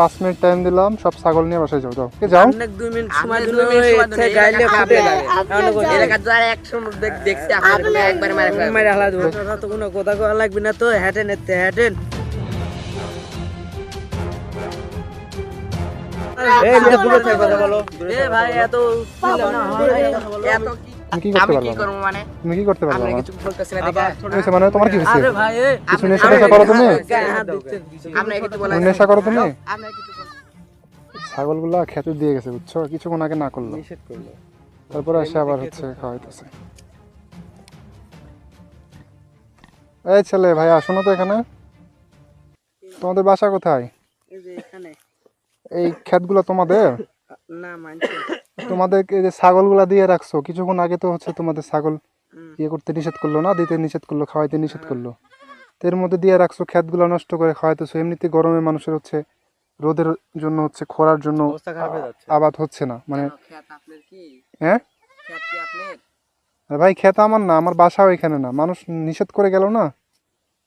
পাঁচ minute time দিলাম সব ছাগল নিয়ে বাসায় যাও যাও। যাও? দেখছি একবার মারে কথা লাগবে না তো হ্যাটেন হ্যাটেন এই মিয়া দূরে থেকে কথা বলো। এ ভাই এত চিল্লা না কথা বলো। এত কি- কি করতে আমি কি পারবা করব মানে? তুমি কি করতে পারবা কিছু বলতেছেন না দেখা। মানে তোমার কি হয়েছে? আরে ভাই কিছু নেশা টেশা করো তুমি? গায়ে হাত দিতে আপনি কিছু বলেন নেশা করো তুমি? আপনি কিছু ছাগলগুলা খেতে দিয়ে গেছে বুঝছ? কিছুক্ষণ আগে না করল। নিষেধ করল। তারপরে এসে আবার হচ্ছে খাওয়াইতেছে। এই ছেলে ভাইয়া শোনো তো এখানে। তোমাদের বাসা কোথায়? এই ক্ষেতগুলো তোমাদের? না মানছি তোমাদের এই যে ছাগলগুলা দিয়ে রাখছো কিছুক্ষণ আগে তো হচ্ছে তোমাদের ছাগল ইয়ে করতে নিষেধ করল না দিতে নিষেধ করল খাওয়াইতে নিষেধ করল। তো এর মধ্যে দিয়ে রাখছো ক্ষেতগুলো নষ্ট করে খাওয়াইতেছো এমনিতে গরমে মানুষের হচ্ছে রোদের জন্য হচ্ছে খরার জন্য অবস্থা খারাপ হয়ে যাচ্ছে। আবাদ হচ্ছে না মানে খেত হ্যাঁ? খেত কি আপনার? আরে ভাই ক্ষেত আমার না আমার বাসাও এখানে না মানুষ নিষেধ করে গেল না।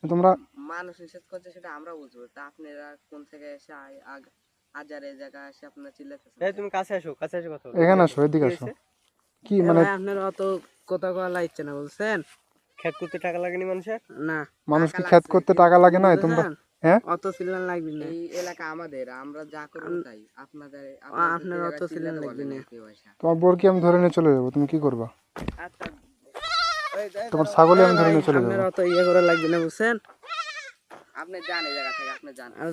তোমরা মানুষ নিষেধ করছে সেটা আমরা বুঝব তা আপনারা কোন থেকে এসে আই- আগ- আজারে জায়গায় এসে আপনারা চিল্লাতেছেন এই তুমি কাছে আসো কাছে এসে কথা বলো। এখানে আসো এদিকে আসো। কি মানে আপনার অত কথা লাগছে না বলছেন? খেত করতে টাকা লাগেনি মানুষের? না মানুষ কি ক্ষেত করতে টাকা লাগে না তোমরা? হ্যাঁ? অত লাগবে না। এই এলাকা আমাদের আমরা যা করব তাই। আপনাদের আপনার অত লাগবে না। তোমার বোরকে আমি ধরে নিয়ে চলে যাব তুমি কি করবা? আচ্ছা। তোমার ছাগলে আমি ধরে নিয়ে চলে আপনার যাব। অত ইয়ে করা লাগবে না বুঝছেন? আপনি জান এই জায়গা থেকে আপনি জান আর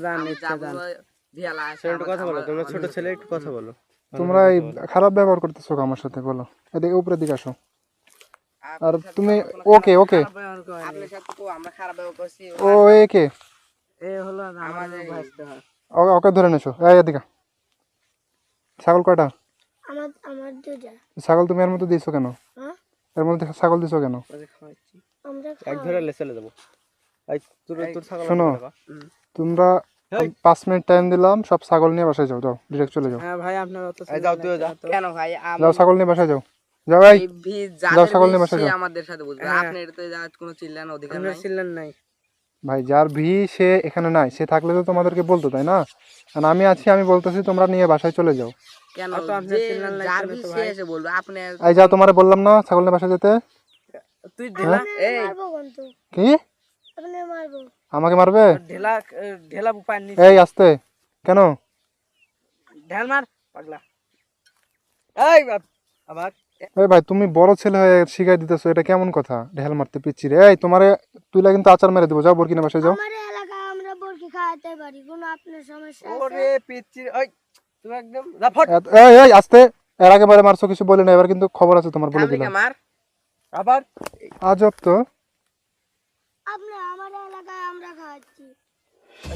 একটু কথা বলো তোমরা ছোট ছেলে একটু কথা বলো। তোমরা এই খারাপ ব্যবহার করতেছো আমার সাথে বলো। এদিকে উপরের দিকে আসো। আর তুমি ওকে ওকে। আপনার সাথে তো আমরা খারাপ ব্যবহার করছি ও একে এ হলো আমাদের ভাইস্তে হয়। ওকে ওকে ধরে নেছো এই এদিকে। ছাগল কয়টা? আমার আমার দুটা ছাগল তুমি এর মধ্যে দিয়েছ কেন? হ্যাঁ? এর মধ্যে ছাগল দিছো কেন? এক ধরে চলে যাব শোনো। তোমরা। পাঁচ মিনিট টাইম দিলাম সব ছাগল নিয়ে বাসায় যাও যাও ডিরেক্ট চলে যাও। হ্যাঁ ভাই আপনার অত যাও তুইও যা। কেন ভাই যাও ছাগল নিয়ে বাসায় যাও। যাও ভাই। যাও, ছাগল নিয়ে বাসায় যাও। আমাদের সাথে বুঝবে। হ্যাঁ। আপনার তো যা কোনো চিল্লানোর অধিকার নাই। চিল্লান নাই। ভাই যার ভি সে এখানে নাই। সে থাকলে তো তোমাদেরকে বলতো তাই না? আর আমি আছি আমি বলতেছি তোমরা নিয়ে বাসায় চলে যাও। কেন? অত আপনার যে চিল্লান লাগবে যার ভি সে এসে বলবে। আপনি এই যাও তোমারে বললাম না ছাগল নিয়ে বাসায় যেতে? তুই এই। কি? আপনি মারবো। আমাকে মারবে? ঢেলা ঢেলা পানি এই আসতে। কেন? ঢেল মার পাগলা। এই বাপ, আবার। এই ভাই তুমি বড় ছেলে হয়ে শিখাই দিতেছো এটা কেমন কথা? ঢেল মারতে পিচ্ছি রে। এই তোমারে তুইলা কিন্তু আচার মেরে দেবো। যাও বরকিনা বাসায় যাও। আমার এলাকায় আমরা বরকি খাওয়াতে পারি। কোনো আপনার সমস্যা ওরে পিচ্ছি ওই তুমি একদম রাফট এই এই আসতে। এর আগে বারে মারছো কিছু বলে না এবার কিন্তু খবর আছে তোমার বলে দিলাম। আবার। আজব তো। আপনি আমার এলাকায় আমরা খাওয়াচ্ছি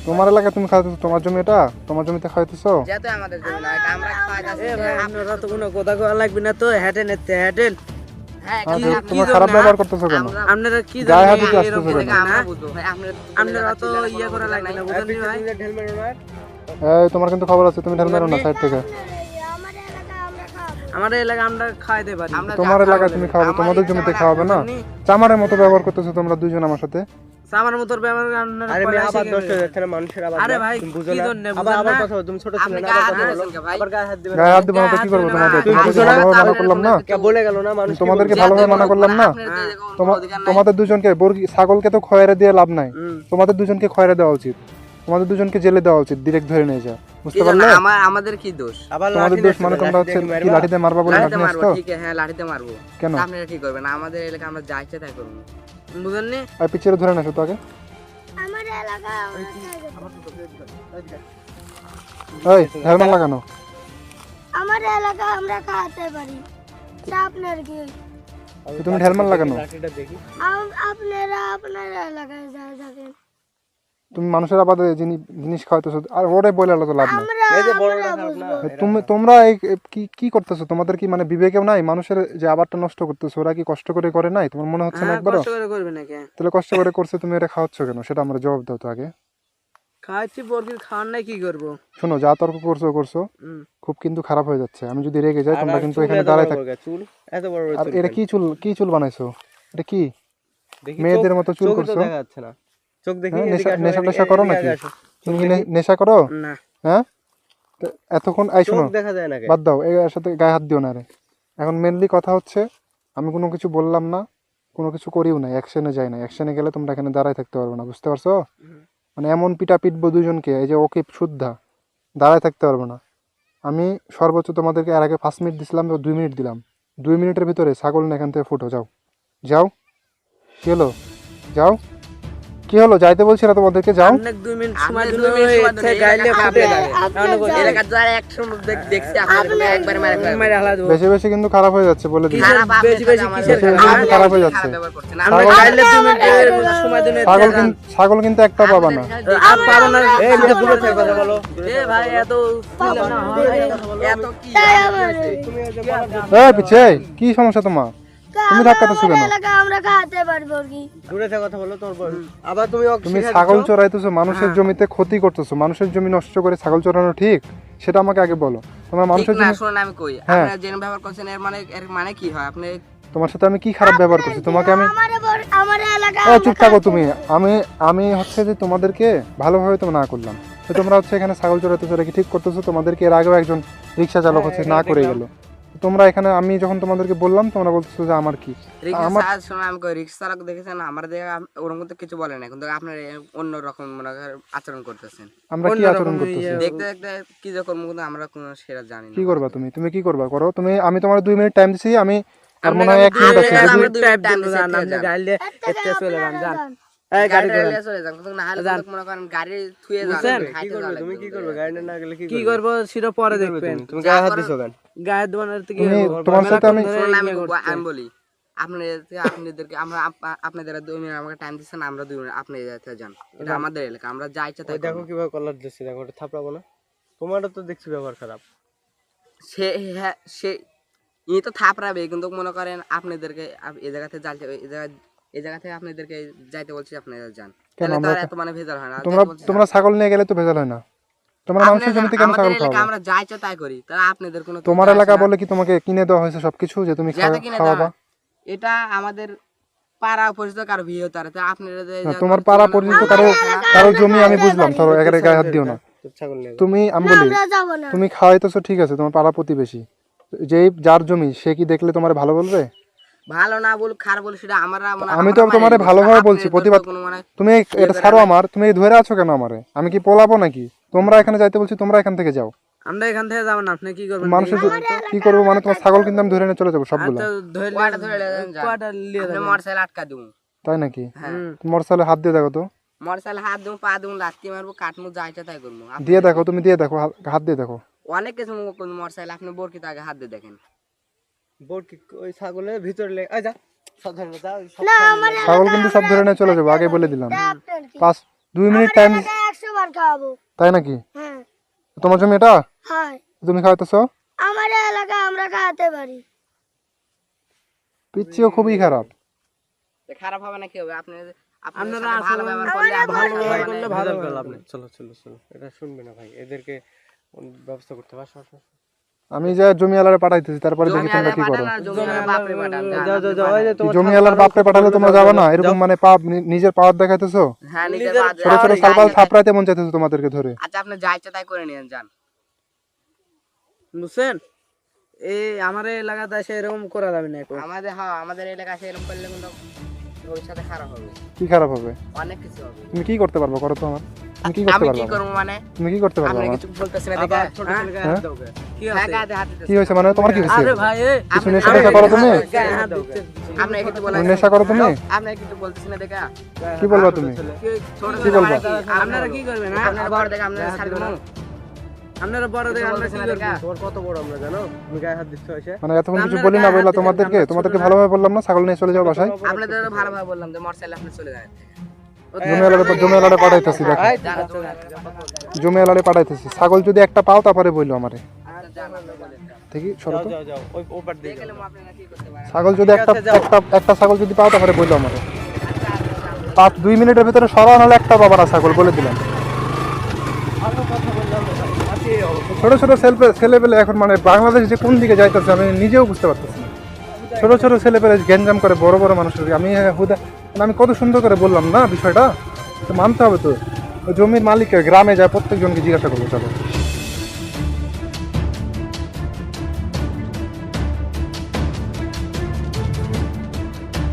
তোমার এলাকায় তুমি খাইতেছো তোমার জমি এটা? তোমার জমিতে খাইতেছো যেহেতু আমাদের জন্য না এটা আমরা খাওয়া যাচ্ছে এ ভাই আপনার তো কোনো কথা কওয়া লাগবে না তো হ্যাটেন এতে হ্যাটেন হ্যাঁ আর কি- তুমি কি খারাপ ব্যবহার করতেছো কেন? আপনারা কি গায়ে হাত জানেন দিতে এরকম আসতেছে করে কেন? আমরা না বুঝব ভাই আপনার আপনারা তো ইয়ে করা লাগবে না বুঝলেন ভাই। ঢেল মেরো না এই তোমার কিন্তু খবর আছে তুমি ঢেল মেরো না সাইড থেকে। আমাদের এলাকায় আমরা খাইতে পারি। তোমার খাওয়াবো তুমি। খাওয়াবে তোমাদের জমিতে খাওয়াবে না। চামারের মতো ব্যবহার করতেছো তোমরা দুজন আমার সাথে। আমার মতোর ব্যবহার আরে পয়লা আবার দোষ নেবেন। যাচ্ছে না মানুষের আবার আরে ভাই, বুঝো না। আবার আবার কথা তুমি ছোট আপনি না আবার কথা বলো দিয়েছেন কে ভাই? আবার গায়ে হাত দিবে গায়ে হাত দিবো না তো কি গায়ে করব তোমাদের? তোমাদেরকে ভালোভাবে মানা করলাম না? কে বলে গেল না মানুষ তোমাদেরকে ভালোভাবে মানা করলাম না। তোমাদের দুজনকে বর্গি ছাগলকে তো খয়েরে দিয়ে লাভ নাই। তোমাদের দুজনকে খয়েরে দেওয়া উচিত। তোমাদের দুজনকে জেলে দেওয়া উচিত ডিরেক্ট ধরে নিয়ে যা। বুঝতে পারলে? আমার আমাদের কি দোষ? আবার তোমাদের লাঠি দোষ মানে তোমরা হচ্ছে কি লাঠিতে মারবা বলে লাঠিতে লাঠি মারবো ঠিক আছে, হ্যাঁ লাঠিতে মারবো। কেন? আপনারা কি করবেন? আমাদের এলাকা আমরা যা ইচ্ছা তাই করব। বুঝলেন নি আর পিছিয়ে ধরে নেছো তো আগে। আমার আমরা এই হেলমেট লাগানো। আমার এলাকায় আমরা খাওয়াতে পারি। তা আপনার কি? তুমি হেলমেট লাগানো। লাঠিটা দেখি। আম- আপনারা আপনার এলাকায় যা থাকেন তুমি মানুষের আবাদে জিনিস জিনিস খাওয়াইতেছো আর ওরে বলে আলো তো লাভ নাই। তুমি তোমরা এই কি কি করতেছো? তোমাদের কি মানে বিবেকেও নাই? মানুষের যে আবারটা নষ্ট করতেছো ওরা কি কষ্ট করে করে নাই? তোমার মনে হচ্ছে না হ্যাঁ একবারও? কষ্ট করে করবে নাকি? তাহলে কষ্ট করে করছে তুমি এটা খাওয়াচ্ছ কেন? সেটা আমরা জবাব দাও তো আগে। খাইছি বর্গির খাওয়ার নাই কি করব? শোনো যা তর্ক করছ করছ। খুব কিন্তু খারাপ হয়ে যাচ্ছে। আমি যদি রেগে যাই তোমরা কিন্তু এখানে দাঁড়ায় থাক চুল এত বড় বড় আর এটা কি চুল কি চুল বানাইছো? এটা কি? মেয়েদের মতো চুল করছ? দেখা যাচ্ছে না। চোখ দেখি হ্যাঁ, নেশা- নেশা করো নাকি? তুমি কি নেশা করো? না। হ্যাঁ? এতক্ষণ এই শোনো দেখা যায় না বাদ দাও এর সাথে গায়ে হাত দিও না রে। এখন মেনলি কথা হচ্ছে আমি কোনো কিছু বললাম না কোনো কিছু করিও না অ্যাকশনে যাই না। অ্যাকশনে গেলে তোমরা এখানে দাঁড়ায় থাকতে পারবে না বুঝতে পারছ? মানে এমন পিটা পিটবো দুজনকে এই যে ওকে শুদ্ধা দাঁড়ায় থাকতে পারব না। আমি সর্বোচ্চ তোমাদেরকে এর আগে পাঁচ মিনিট দিছিলাম দুই মিনিট দিলাম। দুই মিনিটের ভিতরে ছাগল না এখান থেকে ফুটো যাও। যাও। কি হলো? যাও। কি হলো? যাইতে বলছি না তোমাদেরকে যাও। অনেক দুই মিনিট সময় দুই মিনিট সময় হচ্ছে গাইলে ফুটে। এলাকার যারা দেখ- দেখছি একবার মারে ফেলবে। মেরে হালা দেবো বেশি বেশি কিন্তু খারাপ হয়ে যাচ্ছে বলে দিই বেশি বেশি কিসের খারাপ? হয়ে যাচ্ছে। গাইলে দুই মিনিটের সময় দিলে ছাগল কিন্তু ছাগল কিন্তু একটা পাবা না। আর পাবো না। এই মিটা দূরে থেকে কথা বলো। এ ভাই এত এত কি? তুমি এই পিছে কি সমস্যা তোমার? তুমি কেন? আমার এলাকা আমরা পারব কি? দূরে থেকে কথা বলো তোমার বল- আবার তুমি তুমি ছাগল? চড়াইতেছো মানুষের জমিতে ক্ষতি করতেছো মানুষের জমি নষ্ট করে ছাগল চড়ানো ঠিক? সেটা আমাকে আগে বলো। তোমার মানুষের জমি শুনুন আমি কই। হ্যাঁ। আপনারা যেন ব্যবহার করছেন এর মানে এর মানে কি হয়? আপনি তোমার সাথে আমি কি খারাপ ব্যবহার করছি? তোমাকে আমি ও চুপ থাকো তুমি। আমি আমি হচ্ছে যে তোমাদেরকে ভালোভাবে তো না করলাম। তো তোমরা হচ্ছে এখানে ছাগল চড়াতেছো এটা কি ঠিক করতেছো? তোমাদেরকে এর আগেও একজন রিক্সা চালক হচ্ছে না করে গেল। তোমরা এখানে আমি যখন তোমাদেরকে বললাম তোমরা বলতেছো যে আমার কি? আমার- চালাতে শুনুন আমি রিক্সা চালক দেখেছেন আমার দেখে ওরকম তো কিছু বলে না কিন্তু আপনার অন্য রকম মনে আচরণ করতেছেন। আমরা কি আচরণ ইয়ে করতেছি? দেখতে দেখতে কি যে করব কিন্তু আমরা কোনো সেটা জানি না। কি করবা তুমি? তুমি কি করবা? করো। তুমি আমি তোমার দুই মিনিট টাইম দিছি আমি আর মনে হয় এক মিনিট আছে। মিনিট দুই মিনিট time দিছি, না আপনি গাইলে এতে চলে যান যান। এই গাড়ি গাড়ি রেলে চলে যান কিন্তু না হলে যান। কিন্তু মনে করেন গাড়ি থুয়ে যান। বুঝছেন? কি খাইতে করবে? যাওয়া তুমি কি করবে? গাড়ি না গেলে কি কি সেটা পরে দেখবেন। তুমি? তুমি গায়ে হাত দিছো কেন? গায়ের দোকানের থেকে তোমার সাথে আমি- আমি আমি বলি আপনাদের আপনাদেরকে আমরা আপনাদের দুই মিনিট আমাকে টাইম দিচ্ছেন আমরা দুই মিনিট আপনি যাতে যান। এটা আমাদের এলাকা আমরা যা ইচ্ছা তাই দেখো কীভাবে কলার দিচ্ছে দেখো ওটা থাপড়াবো না। তোমারও তো দেখছি ব্যবহার খারাপ। সে হ্যাঁ সে ই তো থাপড়াবে কিন্তু মনে করেন আপনাদেরকে আপ- এই জায়গাতে যাইতে এই জায়গা এই জায়গা থেকে আপনাদেরকে যাইতে বলছি আপনারা যান। এত মানে ভেজাল হয় না। তোমরা তোমরা ছাগল নিয়ে গেলে তো ভেজাল হয় না। তোমরা জমিতে কেন ছাগল খাওয়াবো? আমরা যা ইচ্ছা তাই করি। তাহলে আপনাদের কোনো তোমার এলাকা বলে কি তোমাকে কিনে দেওয়া হয়েছে সবকিছু যে তুমি খাওয়াবা? এটা আমাদের পাড়া পরিচিত কারও বিয়ে হতে আপনারা তোমার পাড়া পরিচিত কারও কারও জমি আমি বুঝলাম। ধরো একের গায়ে হাত দিও না। তুমি আমি বলি তুমি খাওয়াইতেছো ঠিক আছে তোমার পাড়া প্রতিবেশী। যেই যার জমি সে কি দেখলে তোমার ভালো বলবে? ভালো না খারাপ বলুক সেটা আমরা মানে আমি তো তোমারে ভালোভাবে বলছি, প্রতিবাদ- মানে তুমি এটা ছাড়ো আমার তুমি এই ধরে আছো কেন আমারে? আমি কি পোলাবো নাকি? তোমরা এখানে যাইতে বলছি তোমরা এখান থেকে যাও। আমরা এখান থেকে যাব না আপনি কি করবেন? মানুষের জ- কি করব মানে তোমার ছাগল কিন্তু আমি ধরে নিয়ে চলে যাব সবগুলো। ধরে মোটরসাইকেল আটকা দিবো তাই নাকি? হ্যাঁ। মোটরসাইকেলে হাত দিয়ে দেখো তো। মোটরসাইকেল হাত দিবো পা দিবো লাত্তি মারবো কাটমু যা ইচ্ছা তাই করব। আপনি- দিয়ে দেখো তুমি দিয়ে দেখো হাত- হাত দিয়ে দেখো। অনেক কিছু মোটরসাইকেল আপনি বরকিতে আগে হাত দিয়ে দেখেন। বোট কি ওই ছাগলের ভিতরে যা। সাবধানে যা না আমার ছাগল কিন্তু সব ধরে নিয়ে চলে যাব আগে বলে দিলাম। পাঁচ দুই মিনিট টাইম তাই নাকি? হ্যাঁ। তোমার জমি এটা? হয়। তুমি খাওয়াইতেছো? আমার এলাকা আমরা খাওয়াতে পারি। পিচ্ছিও খুবই খারাপ। খারাপ হবে না কি হবে? আপনি আপনারা ভালো ব্যবহার করলে ভালো ব্যবহার করলে ভালো আপনি চলো চলো চলো। এটা শুনবে না ভাই। এদেরকে ব্যবস্থা করতে আসো। আমি যা জমি আলারে পাঠাইতেছি তারপরে দেখি তোমরা কি করো। পাঠান জমি বাপরে পাঠালে তোমরা যাবে না? এরকম মানে পাপ নিজের পাওয়ার দেখাইতেছো? হ্যাঁ ছোট ছোট সালপাল থাপড়াইতে মন চাইতেছে তোমাদেরকে ধরে। আচ্ছা আপনি যা ইচ্ছা তাই করে নিয়েন যান। বুঝছেন? এই আমার এলাকাতে এসে এরকম করা যাবে না এখন। আমাদের হ্যাঁ আমাদের এলাকায় সেরকম করলে কিন্তু ভবিষ্যতে খারাপ হবে। কি খারাপ হবে? অনেক কিছু হবে। তুমি কি করতে পারবা করো তো আমার? তুমি কি করতে আমি কি পারবা মানে? তুমি কি করতে পারবা আপনি কিছু বলতেছেন না দেখা আবার ছোট গায়ে দাও কি হ্যাঁ। কি হয়েছে মানে? তোমার কি হয়েছে? আরে ভাই কিছু আপনি- নেশা করো তুমি? নেশা করো তুমি? আপনি কিছু বলতেছেন না দেখা কি বলবা তুমি? কি বলবা? মানে আপনারা কি করবেন হ্যাঁ? বড় দেখে আপনারা ছাড় দেবো আপনারা বড় দেখে আমরা কি বলতেছেন না করব? দেখা তোমার কত বড় আমরা জানো? তুমি গায়ে হাত দিচ্ছ এসে? মানে এতক্ষণ কিছু বলি না বললা তোমাদেরকে? তোমাদেরকে ভালোভাবে বললাম না? ছাগল নিয়ে চলে যাও বাসায়? আপনাদের ভালোভাবে বললাম যে মোটরসাইকেল আপনি চলে যান পাঠাইতেছি দেখো পাঠাইতেছি। ছাগল যদি একটা পাও তারপরে বলল আমারে। দেখি সরো ছাগল যদি একটা একটা একটা ছাগল যদি পাও তারপরে বলল আমারে। পাঁচ দুই মিনিটের ভিতরে সরান হলে একটা না ছাগল বলে দিলাম। ছোট ছোট ছেলে ছেলেপেলে এখন মানে বাংলাদেশ যে কোন দিকে যাইতেছে আমি নিজেও বুঝতে পারতেছি না। ছোট ছোট ছেলেপেলে গ্যাঞ্জাম করে বড় বড় মানুষের আমি হুদা আমি কত সুন্দর করে বললাম না বিষয়টা? মানতে হবে তো। জমির মালিককে গ্রামে যায় প্রত্যেকজনকে জিজ্ঞাসা করব চলো